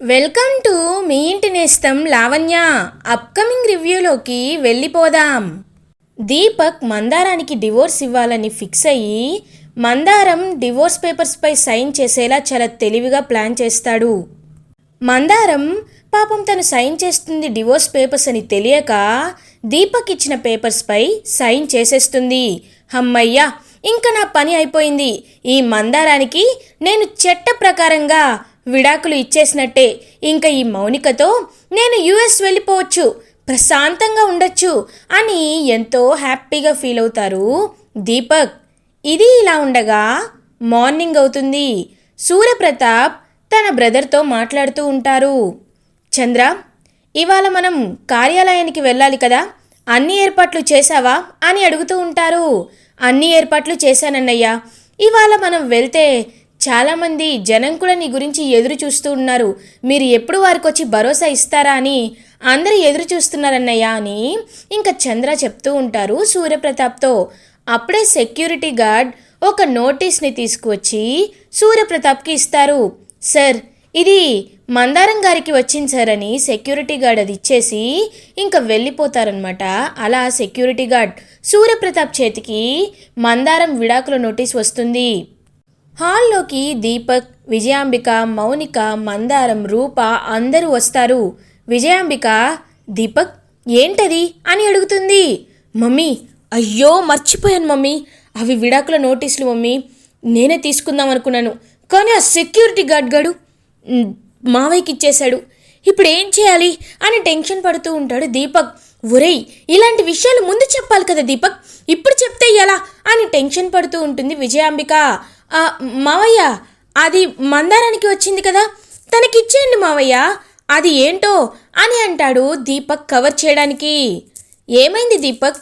Welcome to me ఇంటి నేస్తం Lavanya upcoming రివ్యూలోకి వెళ్ళిపోదాం. దీపక్ మందారానికి డివోర్స్ ఇవ్వాలని ఫిక్స్ అయ్యి మందారం డివోర్స్ పేపర్స్పై సైన్ చేసేలా చాలా తెలివిగా ప్లాన్ చేస్తాడు. మందారం పాపం తను సైన్ చేస్తుంది డివోర్స్ పేపర్స్ అని తెలియక దీపక్ ఇచ్చిన పేపర్స్పై సైన్ చేసేస్తుంది. హమ్మయ్యా ఇంకా నా పని అయిపోయింది. ఈ మందారానికి నేను చట్ట ప్రకారంగా విడాకులు ఇచ్చేసినట్టే. ఇంకా ఈ మౌనికతో నేను యుఎస్ వెళ్ళిపోవచ్చు ప్రశాంతంగా ఉండొచ్చు అని ఎంతో హ్యాపీగా ఫీల్ అవుతారు దీపక్. ఇది ఇలా ఉండగా మార్నింగ్ అవుతుంది. సూర్యప్రతాప్ తన బ్రదర్తో మాట్లాడుతూ ఉంటారు. చంద్ర ఇవాళ మనం కార్యాలయానికి వెళ్ళాలి కదా అన్ని ఏర్పాట్లు చేశావా? అని అడుగుతూ ఉంటారు. అన్ని ఏర్పాట్లు చేశానన్నయ్యా ఇవాళ మనం వెళ్తే చాలామంది జనం కూడా నీ గురించి ఎదురు చూస్తూ ఉన్నారు. మీరు ఎప్పుడు వారికి వచ్చి భరోసా ఇస్తారా అని అందరూ ఎదురు చూస్తున్నారన్నయ్య అని ఇంకా చంద్ర చెప్తూ ఉంటారు సూర్యప్రతాప్తో. అప్పుడే సెక్యూరిటీ గార్డ్ ఒక నోటీస్ని తీసుకువచ్చి సూర్యప్రతాప్కి ఇస్తారు. సార్ ఇది మందారం గారికి వచ్చింది సార్ అని సెక్యూరిటీ గార్డ్ అది ఇచ్చేసి ఇంకా వెళ్ళిపోతారనమాట అలా సెక్యూరిటీ గార్డ్ సూర్యప్రతాప్ చేతికి మందారం విడాకుల నోటీస్ వస్తుంది. హాల్లోకి దీపక్ విజయాంబిక మౌనిక మందారం రూప అందరూ వస్తారు. విజయాంబిక దీపక్ ఏంటది? అని అడుగుతుంది. మమ్మీ అయ్యో మర్చిపోయాను మమ్మీ. అవి విడాకుల నోటీసులు మమ్మీ. నేనే తీసుకుందాం అనుకున్నాను. కానీ ఆ సెక్యూరిటీ గార్డ్ గాడు మావయ్యకి ఇచ్చేశాడు ఇప్పుడు ఏం చేయాలి? అని టెన్షన్ పడుతూ ఉంటాడు దీపక్. ఒరేయ్ ఇలాంటి విషయాలు ముందు చెప్పాలి కదా దీపక్. ఇప్పుడు చెప్తే ఎలా? అని టెన్షన్ పడుతూ ఉంటుంది విజయాంబిక. మావయ్య అది మందారానికి వచ్చింది కదా. తనకిచ్చేయండి మావయ్య. అది ఏంటో అని అంటాడు దీపక్ కవర్ చేయడానికి. ఏమైంది దీపక్?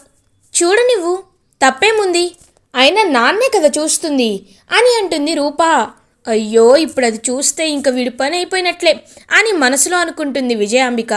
చూడు నువ్వు తప్పేముంది? అయినా నాన్నే కదా చూస్తుంది అని అంటుంది రూపా. అయ్యో ఇప్పుడు అది చూస్తే ఇంకా వీడి పని అయిపోయినట్లే అని మనసులో అనుకుంటుంది విజయాంబిక.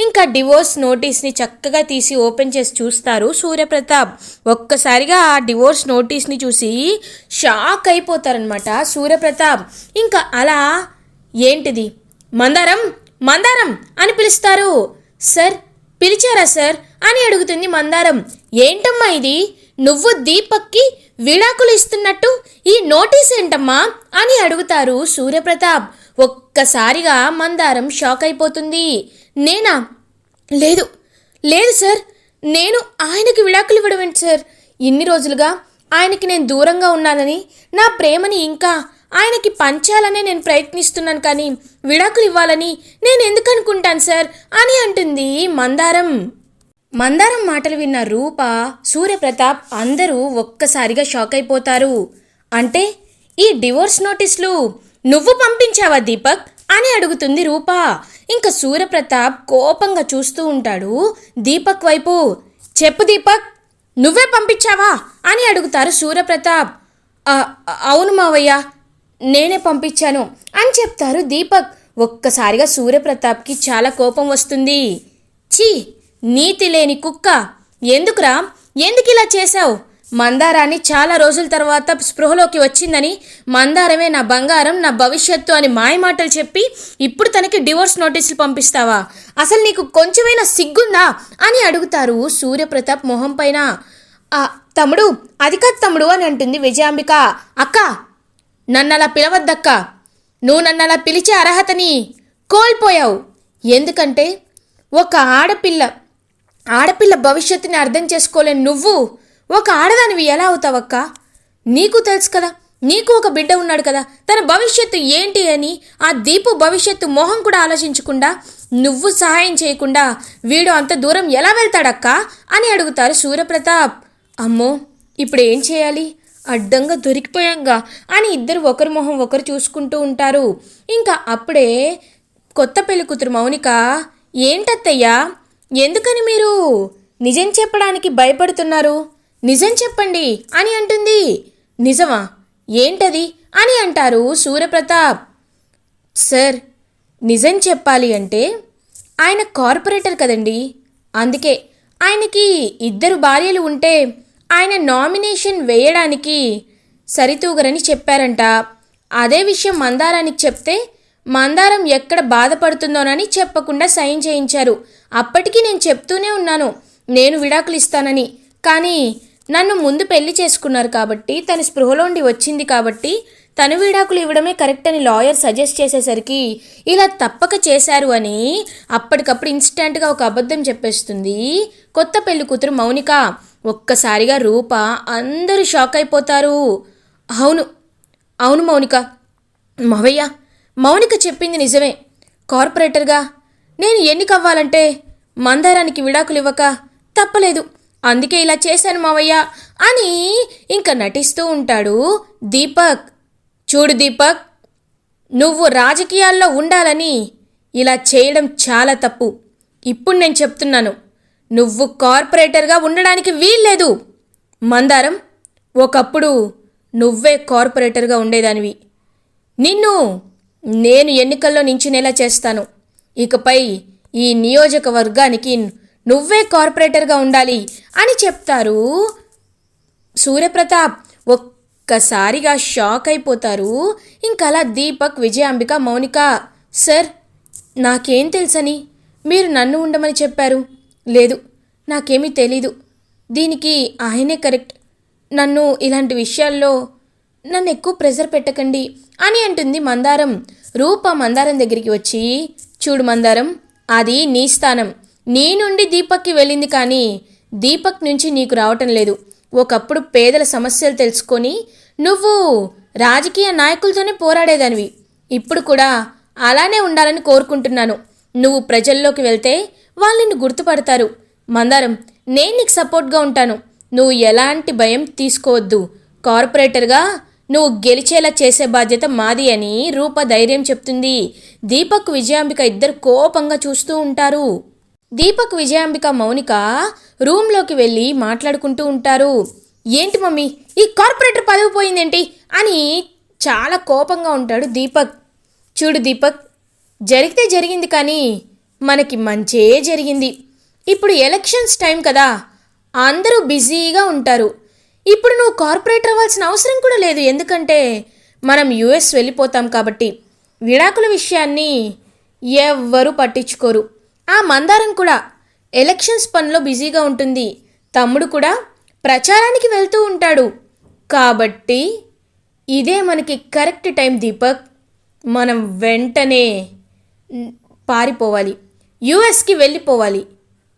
ఇంకా డివోర్స్ నోటీస్ని చక్కగా తీసి ఓపెన్ చేసి చూస్తారు సూర్యప్రతాప్. ఒక్కసారిగా ఆ డివోర్స్ నోటీస్ని చూసి షాక్ అయిపోతారనమాట సూర్యప్రతాప్. ఇంకా అలా ఏంటిది? మందారం? మందారం? అని పిలుస్తారు. సార్ పిలిచారా సార్? అని అడుగుతుంది మందారం. ఏంటమ్మా ఇది? నువ్వు దీపక్కి విడాకులు ఇస్తున్నట్టు ఈ నోటీస్ ఏంటమ్మా అని అడుగుతారు సూర్యప్రతాప్. ఒక్కసారిగా మందారం షాక్ అయిపోతుంది. నేనా? లేదు. లేదు సార్. నేను ఆయనకి విడాకులు ఇవ్వడం ఏంటి సార్? ఇన్ని రోజులుగా ఆయనకి నేను దూరంగా ఉన్నానని నా ప్రేమని ఇంకా ఆయనకి పంచాలనే నేను ప్రయత్నిస్తున్నాను కానీ విడాకులు ఇవ్వాలని నేను ఎందుకు అనుకుంటాను సార్? అని అంటుంది మందారం. మందారం మాటలు విన్న రూప సూర్యప్రతాప్ అందరూ ఒక్కసారిగా షాక్ అయిపోతారు. అంటే ఈ డివోర్స్ నోటీసులు నువ్వు పంపించావా దీపక్? అని అడుగుతుంది రూప. ఇంకా సూర్యప్రతాప్ కోపంగా చూస్తూ ఉంటాడు దీపక్ వైపు. చెప్పు దీపక్ నువ్వే పంపించావా? అని అడుగుతారు సూర్యప్రతాప్. అవును మావయ్య నేనే పంపించాను అని చెప్తారు దీపక్. ఒక్కసారిగా సూర్యప్రతాప్కి చాలా కోపం వస్తుంది. ఛీ నీతి లేని కుక్క. ఎందుకురా? ఎందుకు ఇలా చేశావు? మందారాన్ని చాలా రోజుల తర్వాత స్పృహలోకి వచ్చిందని మందారమే నా బంగారం నా భవిష్యత్తు అని మాయమాటలు చెప్పి ఇప్పుడు తనకి డివోర్స్ నోటీసులు పంపిస్తావా? అసలు నీకు కొంచెమైనా సిగ్గుందా? అని అడుగుతారు సూర్యప్రతాప్ మొహం పైన. తమ్ముడు అది కాదు తమ్ముడు అని అంటుంది విజయాంబిక. అక్క నన్ను అలా పిలవద్దక్క. నువ్వు నన్ను అలా పిలిచే అర్హతని కోల్పోయావు. ఎందుకంటే ఒక ఆడపిల్ల ఆడపిల్ల భవిష్యత్తుని అర్థం చేసుకోలేని నువ్వు ఒక ఆడదానివి ఎలా అవుతావక్క? నీకు తెలుసు కదా నీకు ఒక బిడ్డ ఉన్నాడు కదా తన భవిష్యత్తు ఏంటి అని ఆ దీపు భవిష్యత్తు మొహం కూడా ఆలోచించకుండా నువ్వు సహాయం చేయకుండా వీడు అంత దూరం ఎలా వెళ్తాడక్క అని అడుగుతారు సూర్యప్రతాప్ అమ్మో ఇప్పుడు ఏం చేయాలి? అడ్డంగా దొరికిపోయాంగా అని ఇద్దరు ఒకరి మొహం ఒకరు చూసుకుంటూ ఉంటారు. ఇంకా అప్పుడే కొత్త పెళ్ళి కూతురు మౌనిక ఏంటత్తయ్యా ఎందుకని మీరు? నిజం చెప్పడానికి భయపడుతున్నారు. నిజం చెప్పండి అని అంటుంది. నిజమా? ఏంటది అని అంటారు సూర్యప్రతాప్ సార్ నిజం చెప్పాలి అంటే ఆయన కార్పొరేటర్ కదండి. అందుకే ఆయనకి ఇద్దరు భార్యలు ఉంటే ఆయన నామినేషన్ వేయడానికి సరితూగరని చెప్పారంట. అదే విషయం మందారానికి చెప్తే మందారం ఎక్కడ బాధపడుతుందోనని చెప్పకుండా సైన్ చేయించారు. అప్పటికి నేను చెప్తూనే ఉన్నాను నేను విడాకులు ఇస్తానని. కానీ నన్ను ముందు పెళ్ళి చేసుకున్నారు కాబట్టి తన స్పృహలో ఉండి వచ్చింది కాబట్టి తను విడాకులు ఇవ్వడమే కరెక్ట్ అని లాయర్ సజెస్ట్ చేసేసరికి ఇలా తప్పక చేశారు అని అప్పటికప్పుడు ఇన్స్టెంట్గా ఒక అబద్ధం చెప్పేస్తుంది. కొత్త పెళ్ళి కూతురు మౌనిక ఒక్కసారిగా రూప అందరూ షాక్ అయిపోతారు. అవును అవును మౌనిక. మవయ్య మౌనిక చెప్పింది నిజమే. కార్పొరేటర్గా నేను ఎన్నికవ్వాలంటే మందారానికి విడాకులు ఇవ్వక తప్పలేదు. అందుకే ఇలా చేశాను మావయ్య అని ఇంకా నటిస్తూ ఉంటాడు దీపక్. చూడు దీపక్ నువ్వు రాజకీయాల్లో ఉండాలని ఇలా చేయడం చాలా తప్పు. ఇప్పుడు నేను చెప్తున్నాను నువ్వు కార్పొరేటర్గా ఉండడానికి వీల్లేదు. మందారం ఒకప్పుడు నువ్వే కార్పొరేటర్గా ఉండేదానివి. నిన్ను నేను ఎన్నికల్లో నించునేలా చేస్తాను. ఇకపై ఈ నియోజకవర్గానికి నువ్వే కార్పొరేటర్గా ఉండాలి అని చెప్తారు సూర్యప్రతాప్. ఒక్కసారిగా షాక్ అయిపోతారు. ఇంకలా దీపక్ విజయాంబిక మౌనిక సార్ నాకేం తెలుసని? మీరు నన్ను ఉండమని చెప్పారు. లేదు నాకేమీ తెలీదు. దీనికి ఆయనే కరెక్ట్. నన్ను ఇలాంటి విషయాల్లో నన్ను ఎక్కువ ప్రెజర్ పెట్టకండి. అని అంటుంది మందారం. రూప మందారం దగ్గరికి వచ్చి చూడు మందారం అది నీ స్థానం. నీ నుండి దీపక్కి వెళ్ళింది కానీ దీపక్ నుంచి నీకు రావటం లేదు. ఒకప్పుడు పేదల సమస్యలు తెలుసుకొని నువ్వు రాజకీయ నాయకులతోనే పోరాడేదానివి. ఇప్పుడు కూడా అలానే ఉండాలని కోరుకుంటున్నాను. నువ్వు ప్రజల్లోకి వెళ్తే వాళ్ళు నిన్ను గుర్తుపడతారు. మందారం నేను నీకు సపోర్ట్గా ఉంటాను. నువ్వు ఎలాంటి భయం తీసుకోవద్దు. కార్పొరేటర్గా నువ్వు గెలిచేలా చేసే బాధ్యత మాది అని రూప ధైర్యం చెప్తుంది. దీపక్ విజయాంబిక ఇద్దరు కోపంగా చూస్తూ ఉంటారు. దీపక్ విజయాంబిక మౌనిక రూమ్లోకి వెళ్ళి మాట్లాడుకుంటూ ఉంటారు. ఏంటి మమ్మీ ఈ కార్పొరేటర్ పదవి పోయిందేంటి? అని చాలా కోపంగా ఉంటాడు దీపక్. చూడు దీపక్ జరిగితే జరిగింది కానీ మనకి మంచే జరిగింది. ఇప్పుడు ఎలక్షన్స్ టైం కదా. అందరూ బిజీగా ఉంటారు. ఇప్పుడు నువ్వు కార్పొరేటర్ అవ్వాల్సిన అవసరం కూడా లేదు. ఎందుకంటే మనం యుఎస్ వెళ్ళిపోతాం కాబట్టి విడాకుల విషయాన్ని ఎవ్వరూ పట్టించుకోరు. ఆ మందారం కూడా ఎలక్షన్స్ పనిలో బిజీగా ఉంటుంది. తమ్ముడు కూడా ప్రచారానికి వెళ్తూ ఉంటాడు. కాబట్టి ఇదే మనకి కరెక్ట్ టైం దీపక్. మనం వెంటనే పారిపోవాలి. యుఎస్కి వెళ్ళిపోవాలి.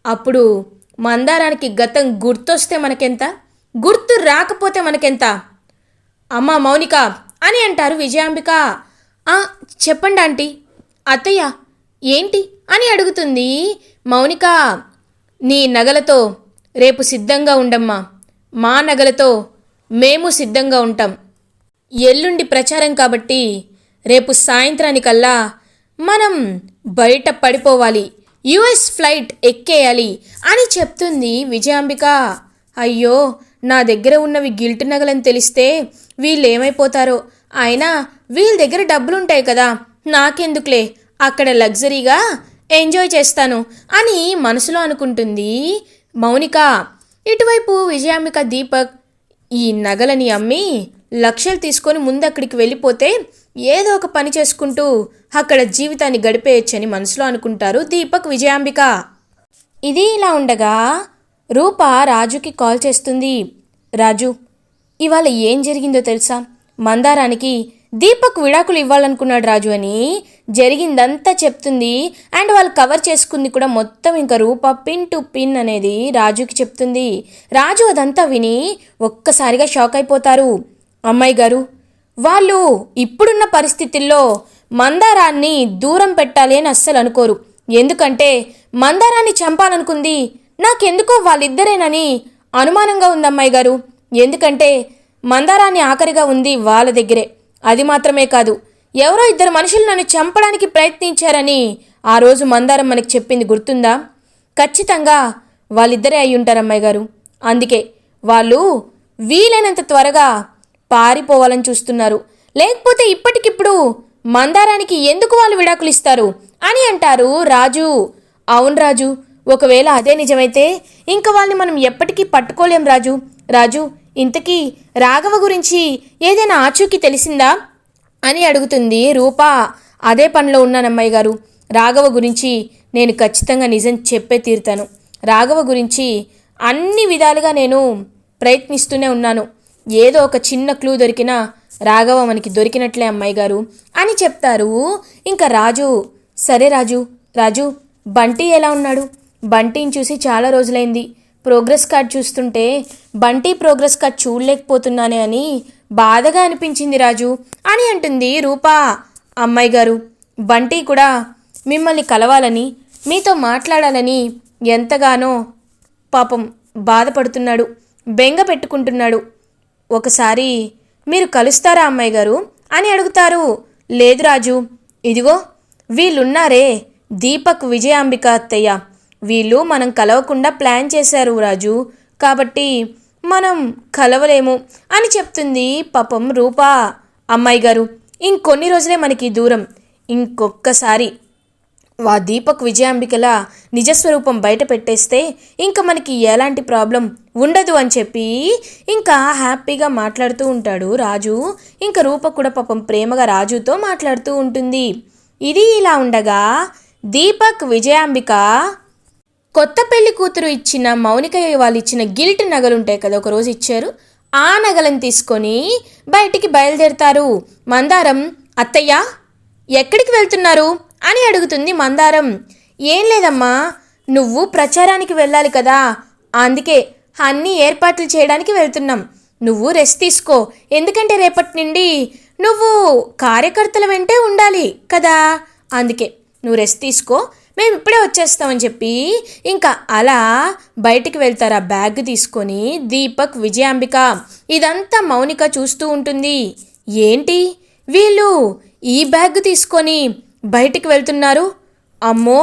అప్పుడు మందారానికి గతం గుర్తొస్తే మనకెంత? గుర్తు రాకపోతే మనకెంత? అమ్మ మౌనిక అని అంటారు విజయాంబిక. చెప్పండి ఆంటీ. అత్తయ్య ఏంటి? అని అడుగుతుంది మౌనిక. నీ నగలతో రేపు సిద్ధంగా ఉండమ్మా. మా నగలతో మేము సిద్ధంగా ఉంటాం. ఎల్లుండి ప్రచారం కాబట్టి రేపు సాయంత్రానికల్లా మనం బయట పడిపోవాలి. యుఎస్ ఫ్లైట్ ఎక్కేయాలి అని చెప్తుంది విజయాంబిక. అయ్యో నా దగ్గర ఉన్నవి గిల్ట్ నగలని తెలిస్తే వీళ్ళు ఏమైపోతారో అయినా వీళ్ళ దగ్గర డబ్బులుంటాయి కదా నాకెందుకులే? అక్కడ లగ్జరీగా ఎంజాయ్ చేస్తాను అని మనసులో అనుకుంటుంది మౌనిక. ఇటువైపు విజయాంబిక దీపక్ ఈ నగలని అమ్మి లక్షలు తీసుకొని ముందు అక్కడికి వెళ్ళిపోతే ఏదో ఒక పని చేసుకుంటూ అక్కడ జీవితాన్ని గడిపేయచ్చని మనసులో అనుకుంటారు దీపక్ విజయాంబిక. ఇది ఇలా ఉండగా రూప రాజుకి కాల్ చేస్తుంది. రాజు ఇవాళ ఏం జరిగిందో తెలుసా? మందారానికి దీపక్ విడాకులు ఇవ్వాలనుకున్నాడు రాజు అని జరిగిందంతా చెప్తుంది. అండ్ వాళ్ళు కవర్ చేసుకుంది కూడా మొత్తం ఇంకా రూప పిన్ టు పిన్ అనేది రాజుకి చెప్తుంది. రాజు అదంతా విని ఒక్కసారిగా షాక్ అయిపోతారు. అమ్మాయి గారు వాళ్ళు ఇప్పుడున్న పరిస్థితుల్లో మందారాన్ని దూరం పెట్టాలి అని అస్సలు అనుకోరు. ఎందుకంటే మందారాన్ని చంపాలనుకుంది నాకెందుకో వాళ్ళిద్దరేనని అనుమానంగా ఉంది అమ్మాయి గారు. ఎందుకంటే మందారాన్ని ఆఖరిగా ఉంది వాళ్ళ దగ్గరే. అది మాత్రమే కాదు ఎవరో ఇద్దరు మనుషులు నన్ను చంపడానికి ప్రయత్నించారని ఆ రోజు మందారం మనకి చెప్పింది గుర్తుందా? ఖచ్చితంగా వాళ్ళిద్దరే అయి ఉంటారు అమ్మాయి గారు. అందుకే వాళ్ళు వీలైనంత త్వరగా పారిపోవాలని చూస్తున్నారు. లేకపోతే ఇప్పటికిప్పుడు మందారానికి ఎందుకు వాళ్ళు విడాకులు ఇస్తారు అని అంటారు రాజు. అవును రాజు ఒకవేళ అదే నిజమైతే ఇంక వాళ్ళని మనం ఎప్పటికీ పట్టుకోలేం రాజు. రాజు ఇంతకీ రాఘవ గురించి ఏదైనా ఆచూకీ తెలిసిందా? అని అడుగుతుంది రూప. అదే పనిలో ఉన్నాను అమ్మాయి గారు. రాఘవ గురించి నేను ఖచ్చితంగా నిజం చెప్పే తీరుతాను. రాఘవ గురించి అన్ని విధాలుగా నేను ప్రయత్నిస్తూనే ఉన్నాను. ఏదో ఒక చిన్న క్లూ దొరికినా రాఘవ మనకి దొరికినట్లే అమ్మాయి గారు అని చెప్తారు. ఇంకా రాజు సరే రాజు రాజు బంటి ఎలా ఉన్నాడు? బంటిని చూసి చాలా రోజులైంది. ప్రోగ్రెస్ కార్డ్ చూస్తుంటే బంటి ప్రోగ్రెస్ కార్డ్ చూడలేకపోతున్నానే అని బాధగా అనిపించింది రాజు. అని అంటుంది రూపా. అమ్మాయి గారు బంటి కూడా మిమ్మల్ని కలవాలని మీతో మాట్లాడాలని ఎంతగానో పాపం బాధపడుతున్నాడు బెంగ పెట్టుకుంటున్నాడు. ఒకసారి మీరు కలుస్తారా అమ్మాయి గారు? అని అడుగుతారు. లేదు రాజు ఇదిగో వీళ్ళున్నారే దీపక్ విజయాంబిక అత్తయ్య. వీళ్ళు మనం కలవకుండా ప్లాన్ చేశారు రాజు. కాబట్టి మనం కలవలేము అని చెప్తుంది పాపం రూపా. అమ్మాయి గారు ఇంకొన్ని రోజులే మనకి దూరం. ఇంకొక్కసారి. వా దీపక్ విజయాంబికల నిజస్వరూపం బయట పెట్టేస్తే ఇంకా మనకి ఎలాంటి ప్రాబ్లం ఉండదు అని చెప్పి ఇంకా హ్యాపీగా మాట్లాడుతూ ఉంటాడు రాజు. ఇంకా రూప కూడా పాపం ప్రేమగా రాజుతో మాట్లాడుతూ ఉంటుంది. ఇది ఇలా ఉండగా దీపక్ విజయాంబిక కొత్త పెళ్ళి కూతురు ఇచ్చిన మౌనిక వాళ్ళు ఇచ్చిన గిల్ట్ నగలు ఉంటాయి కదా ఒకరోజు ఇచ్చారు. ఆ నగలను తీసుకొని బయటికి బయలుదేరుతారు. మందారం అత్తయ్య ఎక్కడికి వెళ్తున్నారు? అని అడుగుతుంది మందారం. ఏం లేదమ్మా నువ్వు ప్రచారానికి వెళ్ళాలి కదా. అందుకే అన్ని ఏర్పాట్లు చేయడానికి వెళ్తున్నాం. నువ్వు రెస్ట్ తీసుకో. ఎందుకంటే రేపటి నుండి నువ్వు కార్యకర్తల వెంటే ఉండాలి కదా. అందుకే నువ్వు రెస్ట్ తీసుకో. మేము ఇప్పుడే వచ్చేస్తామని చెప్పి ఇంకా అలా బయటికి వెళ్తారు ఆ బ్యాగ్ తీసుకొని దీపక్ విజయాంబిక. ఇదంతా మౌనిక చూస్తూ ఉంటుంది. ఏంటి? వీళ్ళు ఈ బ్యాగ్ తీసుకొని బయటికి వెళ్తున్నారు? అమ్మో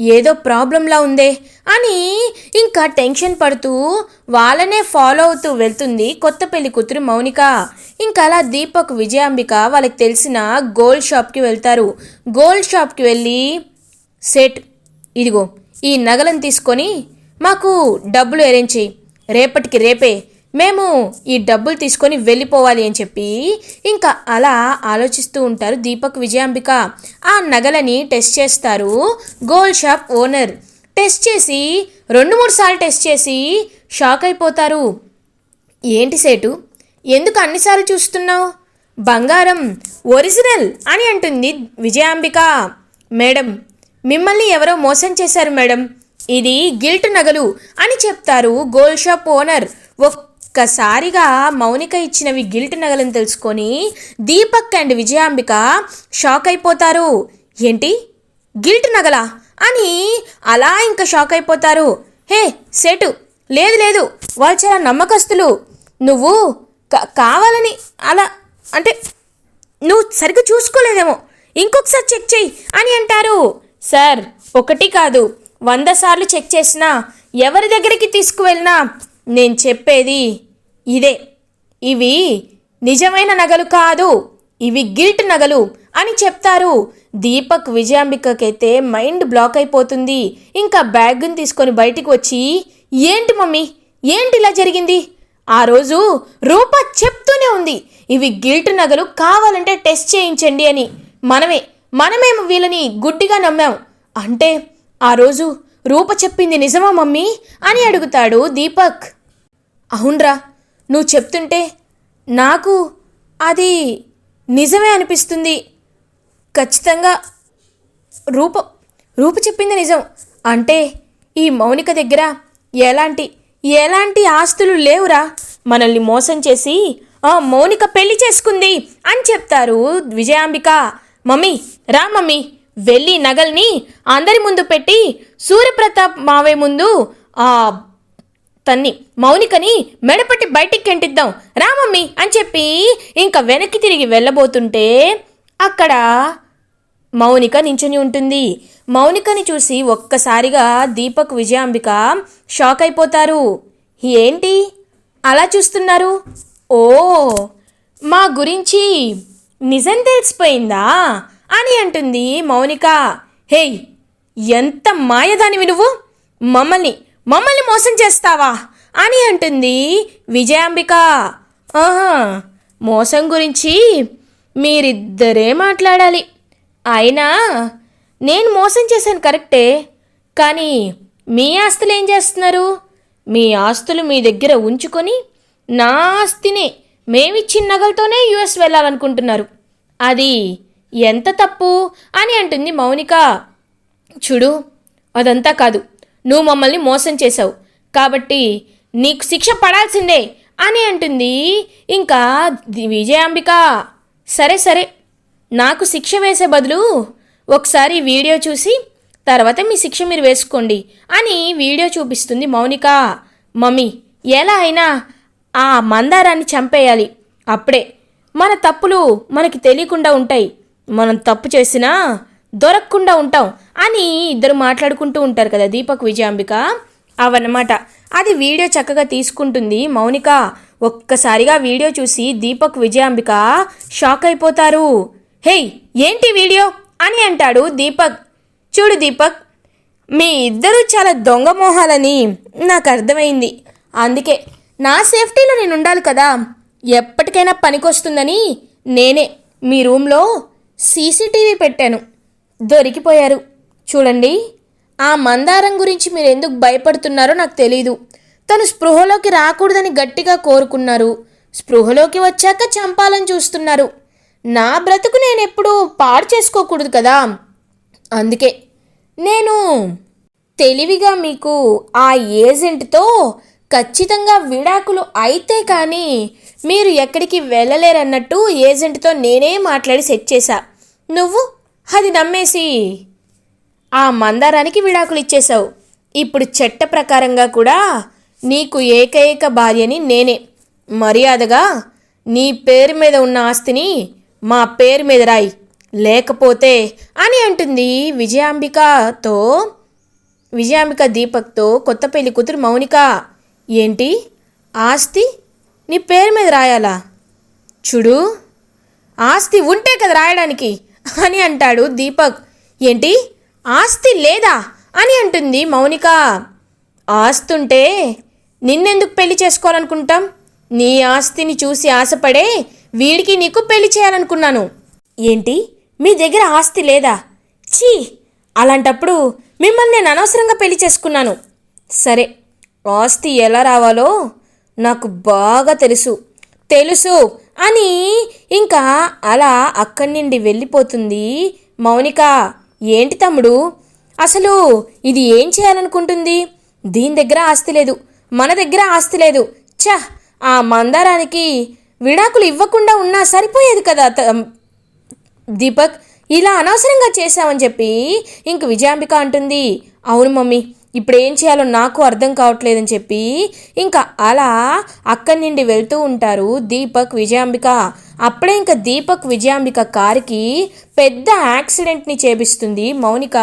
ఏదో ప్రాబ్లంలా ఉందే అని ఇంకా టెన్షన్ పడుతూ వాళ్ళనే ఫాలో అవుతూ వెళ్తుంది కొత్త పెళ్ళి కూతురు మౌనిక. ఇంకా అలా దీపక్ విజయాంబిక వాళ్ళకి తెలిసిన గోల్డ్ షాప్కి వెళ్తారు. గోల్డ్ షాప్కి వెళ్ళి సేట్. ఇదిగో ఈ నగలను తీసుకొని మాకు డబ్బులు అరేంజ్ చేయి. రేపటికి రేపే మేము ఈ డబ్బులు తీసుకొని వెళ్ళిపోవాలి అని చెప్పి ఇంకా అలా ఆలోచిస్తూ ఉంటారు దీపక్ విజయాంబిక. ఆ నగలని టెస్ట్ చేస్తారు గోల్డ్ షాప్ ఓనర్ టెస్ట్ చేసి రెండు మూడు సార్లు టెస్ట్ చేసి షాక్ అయిపోతారు. ఏంటి సేటు? ఎందుకు అన్నిసార్లు చూస్తున్నావు? బంగారం ఒరిజినల్ అని అంటుంది విజయాంబిక. మేడం మిమ్మల్ని ఎవరో మోసం చేశారు మేడం. ఇది గిల్ట్ నగలు అని చెప్తారు గోల్డ్ షాప్ ఓనర్. ఒక్కసారిగా మౌనిక ఇచ్చినవి గిల్ట్ నగలను తెలుసుకొని దీపక్ అండ్ విజయాంబిక షాక్ అయిపోతారు. ఏంటి? గిల్ట్ నగలా? అని అలా ఇంకా షాక్ అయిపోతారు. హే సేటు లేదు లేదు వాళ్ళు చాలా నమ్మకస్తులు. నువ్వు కావాలని అలా అంటే నువ్వు సరిగ్గా చూసుకోలేదేమో. ఇంకొకసారి చెక్ చెయ్యి అని అంటారు. సార్ ఒకటి కాదు. వంద సార్లు చెక్ చేసినా ఎవరి దగ్గరికి తీసుకువెళ్ళినా నేను చెప్పేది ఇదే. ఇవి నిజమైన నగలు కాదు. ఇవి గిల్ట్ నగలు అని చెప్తారు. దీపక్ విజయాంబికకైతే మైండ్ బ్లాక్ అయిపోతుంది. ఇంకా బ్యాగ్ని తీసుకొని బయటికి వచ్చి ఏంటి మమ్మీ? ఏంటి ఇలా జరిగింది? ఆ రోజు రూప చెప్తూనే ఉంది. ఇవి గిల్ట్ నగలు కావాలంటే టెస్ట్ చేయించండి అని. మనమే మనమేమో వీళ్ళని గుడ్డిగా నమ్మాం. అంటే ఆ రోజు రూప చెప్పింది నిజమా మమ్మీ? అని అడుగుతాడు దీపక్. అవునరా నువ్వు చెప్తుంటే నాకు అది నిజమే అనిపిస్తుంది. ఖచ్చితంగా రూప రూప చెప్పింది నిజం. అంటే ఈ మౌనిక దగ్గర ఎలాంటి ఎలాంటి ఆస్తులు లేవురా? మనల్ని మోసం చేసి ఆ మౌనిక పెళ్ళి చేసుకుంది అని చెప్తారు విజయాంబిక మమ్మీ రా మమ్మీ. వెళ్ళి నగల్ని అందరి ముందు పెట్టి సూర్యప్రతాప్ మావే ముందు ఆ తన్ని మౌనికని మెడపట్టి బయటికి కెంటిద్దాం. రా మమ్మీ అని చెప్పి ఇంకా వెనక్కి తిరిగి వెళ్ళబోతుంటే అక్కడ మౌనిక నించుని ఉంటుంది. మౌనికని చూసి ఒక్కసారిగా దీపక్ విజయాంబిక షాక్ అయిపోతారు. ఏంటి? అలా చూస్తున్నారు? ఓ మా గురించి నిజం తెలిసిపోయిందా? అని అంటుంది మౌనిక. హేయ్ ఎంత మాయదానివి నువ్వు? మమ్మల్ని మమ్మల్ని మోసం చేస్తావా? అని అంటుంది విజయాంబిక. ఆహా మోసం గురించి మీరిద్దరే మాట్లాడాలి. అయినా నేను మోసం చేశాను కరెక్టే? కానీ మీ ఆస్తులు ఏం చేస్తున్నారు? మీ ఆస్తులు మీ దగ్గర ఉంచుకొని నా ఆస్తిని మేమిచ్చిన నగలతోనే యుఎస్ వెళ్ళాలనుకుంటున్నారు. అది ఎంత తప్పు అని అంటుంది మౌనిక. చూడు అదంతా కాదు. నువ్వు మమ్మల్ని మోసం చేశావు. కాబట్టి నీకు శిక్ష పడాల్సిందే అని అంటుంది ఇంకా విజయాంబిక. సరే సరే. నాకు శిక్ష వేసే బదులు ఒకసారి వీడియో చూసి తర్వాత మీ శిక్ష మీరు వేసుకోండి అని వీడియో చూపిస్తుంది మౌనిక. మమ్మీ ఎలా అయినా ఆ మందారాన్ని చంపేయాలి. అప్పుడే మన తప్పులు మనకి తెలియకుండా ఉంటాయి. మనం తప్పు చేసినా దొరకకుండా ఉంటాం అని ఇద్దరు మాట్లాడుకుంటూ ఉంటారు కదా దీపక్ విజయాంబిక. అవన్నమాట. అది వీడియో చక్కగా తీసుకుంటుంది. మౌనిక ఒక్కసారిగా వీడియో చూసి దీపక్ విజయాంబిక షాక్ అయిపోతారు. హేయ్ ఏంటి వీడియో? అని అంటాడు దీపక్. చూడు దీపక్ మీ ఇద్దరూ చాలా దొంగ మోహాలని నాకు అర్థమైంది. అందుకే నా సేఫ్టీలో నేను ఉండాలి కదా. ఎప్పటికైనా పనికొస్తుందని నేనే. మీ రూమ్లో సీసీటీవీ పెట్టాను. దొరికిపోయారు. చూడండి ఆ మందారం గురించి మీరు ఎందుకు భయపడుతున్నారో నాకు తెలీదు. తను స్పృహలోకి రాకూడదని గట్టిగా కోరుకున్నారు. స్పృహలోకి వచ్చాక చంపాలని చూస్తున్నారు. నా బ్రతుకు నేను ఎప్పుడూ పాడు చేసుకోకూడదు కదా. అందుకే నేను తెలివిగా మీకు ఆ ఏజెంట్తో ఖచ్చితంగా విడాకులు అయితే కానీ మీరు ఎక్కడికి వెళ్ళలేరన్నట్టు ఏజెంట్తో నేనే మాట్లాడి సెట్ చేశా. నువ్వు? అది నమ్మేసి. ఆ మందారానికి విడాకులు ఇచ్చేశావు. ఇప్పుడు చట్ట ప్రకారంగా కూడా నీకు ఏకైక భార్యని నేనే. మర్యాదగా నీ పేరు మీద ఉన్న ఆస్తిని మా పేరు మీద రాయి. లేకపోతే అని అంటుంది విజయాంబికతో విజయాంబిక దీపక్తో కొత్త పెళ్ళి కూతురు మౌనిక. ఏంటి? ఆస్తి నీ పేరు మీద రాయాలా? చూడు ఆస్తి ఉంటే కదా రాయడానికి? అని అంటాడు దీపక్. ఏంటి? ఆస్తి లేదా? అని అంటుంది మౌనిక. ఆస్తుంటే నిన్నెందుకు పెళ్ళి చేసుకోవాలనుకుంటాం? నీ ఆస్తిని చూసి ఆశపడే వీడికి నీకు పెళ్ళి చేయాలనుకున్నాను. ఏంటి? మీ దగ్గర ఆస్తి లేదా? ఛీ! అలాంటప్పుడు మిమ్మల్ని నేను అనవసరంగా పెళ్ళి చేసుకున్నాను. సరే ఆస్తి ఎలా రావాలో నాకు బాగా తెలుసు. తెలుసు! అని ఇంకా అలా అక్కడి నుండి వెళ్ళిపోతుంది మౌనిక. ఏంటి తమ్ముడు? అసలు ఇది ఏం చేయాలనుకుంటుంది? దీని దగ్గర ఆస్తి లేదు. మన దగ్గర ఆస్తి లేదు. ఛ! ఆ మందారానికి విడాకులు ఇవ్వకుండా ఉన్నా సరిపోయేది కదా దీపక్! ఇలా అనవసరంగా చేశామని చెప్పి ఇంక విజయాంబిక అంటుంది. అవును మమ్మీ! ఇప్పుడు ఏం చేయాలో నాకు అర్థం కావట్లేదని చెప్పి ఇంకా అలా అక్కడి నుండి వెళ్తూ ఉంటారు దీపక్ విజయాంబిక. అప్పుడే ఇంకా దీపక్ విజయాంబిక కారుకి పెద్ద యాక్సిడెంట్ని చేపిస్తుంది. మౌనిక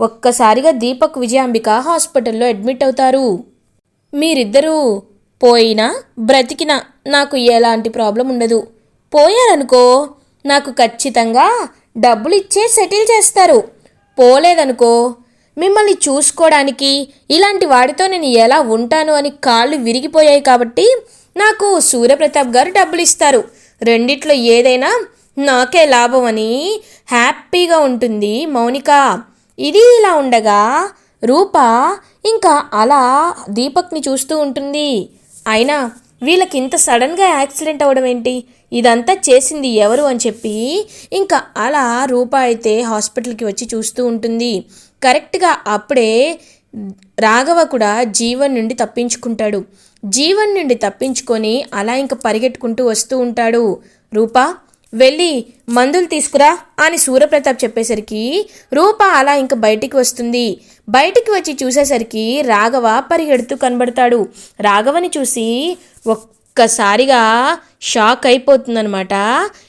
ఒక్కసారిగా దీపక్ విజయాంబిక హాస్పిటల్లో అడ్మిట్ అవుతారు. మీరిద్దరూ పోయినా బ్రతికినా నాకు ఎలాంటి ప్రాబ్లం ఉండదు. పోయారనుకో నాకు ఖచ్చితంగా డబ్బులు ఇచ్చే సెటిల్ చేస్తారు. పోలేదనుకో మిమ్మల్ని చూసుకోవడానికి ఇలాంటి వాడితో నేను ఎలా ఉంటాను అని కాళ్ళు విరిగిపోయాయి కాబట్టి నాకు సూర్యప్రతాప్ గారు డబ్బులు ఇస్తారు. రెండిట్లో ఏదైనా నాకే లాభం అని హ్యాపీగా ఉంటుంది మౌనిక. ఇది ఇలా ఉండగా రూప ఇంకా అలా దీపక్ని చూస్తూ ఉంటుంది. అయినా వీళ్ళకి ఇంత సడన్గా యాక్సిడెంట్ అవ్వడం ఏంటి? ఇదంతా చేసింది ఎవరు అని చెప్పి ఇంకా అలా రూప అయితే హాస్పిటల్కి వచ్చి చూస్తూ ఉంటుంది. కరెక్ట్గా అప్పుడే రాఘవ కూడా జీవన్ నుండి తప్పించుకుంటాడు. జీవన్ నుండి తప్పించుకొని అలా ఇంక పరిగెట్టుకుంటూ వస్తూ ఉంటాడు. రూపా వెళ్ళి మందులు తీసుకురా అని సూర్యప్రతాప్ చెప్పేసరికి రూప అలా ఇంక బయటికి వస్తుంది. బయటికి వచ్చి చూసేసరికి రాఘవ పరిగెడుతూ కనబడతాడు. రాఘవని చూసి ఒక్కసారిగా షాక్ అయిపోతుందనమాట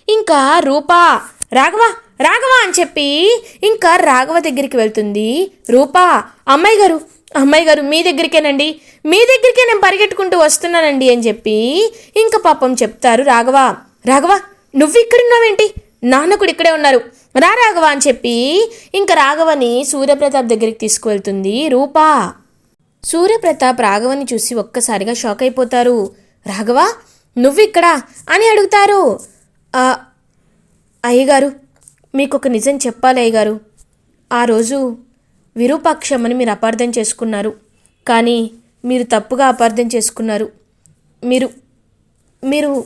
ఇంకా రూపా రాఘవ రాఘవ అని చెప్పి ఇంకా రాఘవ దగ్గరికి వెళ్తుంది. రూపా అమ్మాయి గారు అమ్మాయి గారు మీ దగ్గరికేనండి. మీ దగ్గరికే నేను పరిగెట్టుకుంటూ వస్తున్నానండి అని చెప్పి ఇంకా పాపం చెప్తారు రాఘవ. రాఘవ నువ్వు ఇక్కడున్నావేంటి? నాన్న కూడా ఇక్కడే ఉన్నారు. రా రాఘవ అని చెప్పి ఇంకా రాఘవని సూర్యప్రతాప్ దగ్గరికి తీసుకువెళ్తుంది. రూపా సూర్యప్రతాప్ రాఘవని చూసి ఒక్కసారిగా షాక్ అయిపోతారు. రాఘవ నువ్వు ఇక్కడ అని అడుగుతారు. అయ్యగారు మీకు ఒక నిజం చెప్పాలయ్య గారు ఆ రోజు విరూపాక్షమ్మని మీరు అపార్థం చేసుకున్నారు. కానీ మీరు తప్పుగా అపార్థం చేసుకున్నారు. మీరు మీరు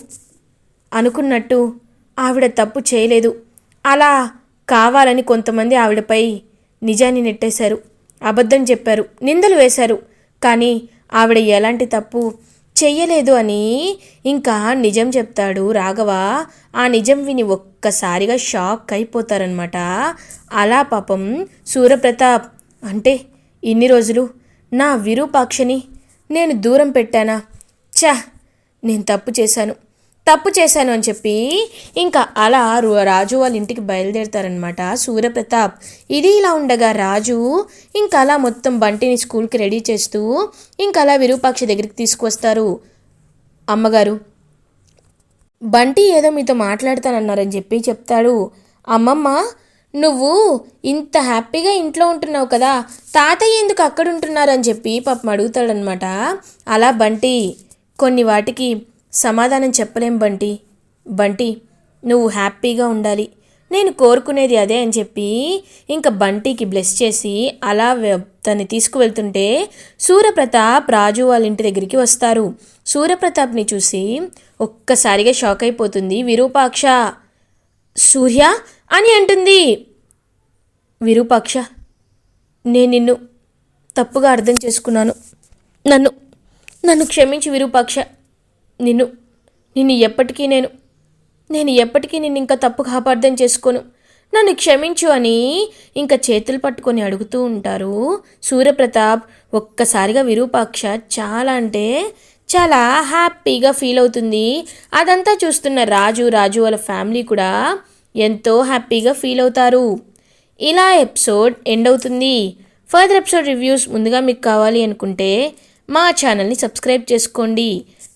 అనుకున్నట్టు ఆవిడ తప్పు చేయలేదు. అలా కావాలని కొంతమంది ఆవిడపై నిజాన్ని నెట్టేశారు. అబద్ధం చెప్పారు. నిందలు వేశారు. కానీ ఆవిడ ఎలాంటి తప్పు చెయ్యలేదు అని ఇంకా నిజం చెప్తాడు రాఘవ. ఆ నిజం విని ఒక్కసారిగా షాక్ అయిపోతారనమాట అలా పాపం సూర్యప్రతాప్ అంటే ఇన్ని రోజులు నా విరూపాక్షని నేను దూరం పెట్టానా? చ నేను తప్పు చేశాను. తప్పు చేశాను అని చెప్పి ఇంకా అలా రాజు వాళ్ళ ఇంటికి బయలుదేరుతారనమాట సూర్యప్రతాప్ ఇది ఇలా ఉండగా రాజు ఇంకా అలా మొత్తం బంటిని స్కూల్కి రెడీ చేస్తూ ఇంకా అలా విరూపాక్ష దగ్గరికి తీసుకొస్తారు అమ్మగారు బంటి ఏదో మీతో మాట్లాడతానన్నారని చెప్పి చెప్తాడు. అమ్మమ్మ నువ్వు ఇంత హ్యాపీగా ఇంట్లో ఉంటున్నావు కదా తాతయ్య ఎందుకు అక్కడ ఉంటున్నారని చెప్పి పాపం అడుగుతాడనమాట అలా బంటి కొన్ని వాటికి సమాధానం చెప్పలేం బంటి. బంటి నువ్వు హ్యాపీగా ఉండాలి. నేను కోరుకునేది అదే అని చెప్పి ఇంకా బంటికి బ్లెస్ చేసి అలా తన్ని తీసుకువెళ్తుంటే సూర్యప్రతాప్ రాజు వాళ్ళ ఇంటి దగ్గరికి వస్తారు. సూర్యప్రతాప్ని చూసి ఒక్కసారిగా షాక్ అయిపోతుంది. విరూపాక్ష సూర్య అని అంటుంది. విరూపాక్ష నేను నిన్ను తప్పుగా అర్థం చేసుకున్నాను. నన్ను నన్ను క్షమించి విరూపాక్ష. నిన్ను నిన్ను ఎప్పటికీ నేను నేను ఎప్పటికీ నిన్ను ఇంకా తప్పుగా అపార్థం చేసుకోను. నన్ను క్షమించు అని ఇంకా చేతులు పట్టుకొని అడుగుతూ ఉంటారు. సూర్యప్రతాప్ ఒక్కసారిగా విరూపాక్ష చాలా అంటే చాలా హ్యాపీగా ఫీల్ అవుతుంది. అదంతా చూస్తున్న రాజు రాజు వాళ్ళ ఫ్యామిలీ కూడా ఎంతో హ్యాపీగా ఫీల్ అవుతారు. ఇలా ఎపిసోడ్ ఎండ్ అవుతుంది. ఫర్దర్ ఎపిసోడ్ రివ్యూస్ ముందుగా మీకు కావాలి అనుకుంటే మా ఛానల్ని సబ్స్క్రైబ్ చేసుకోండి.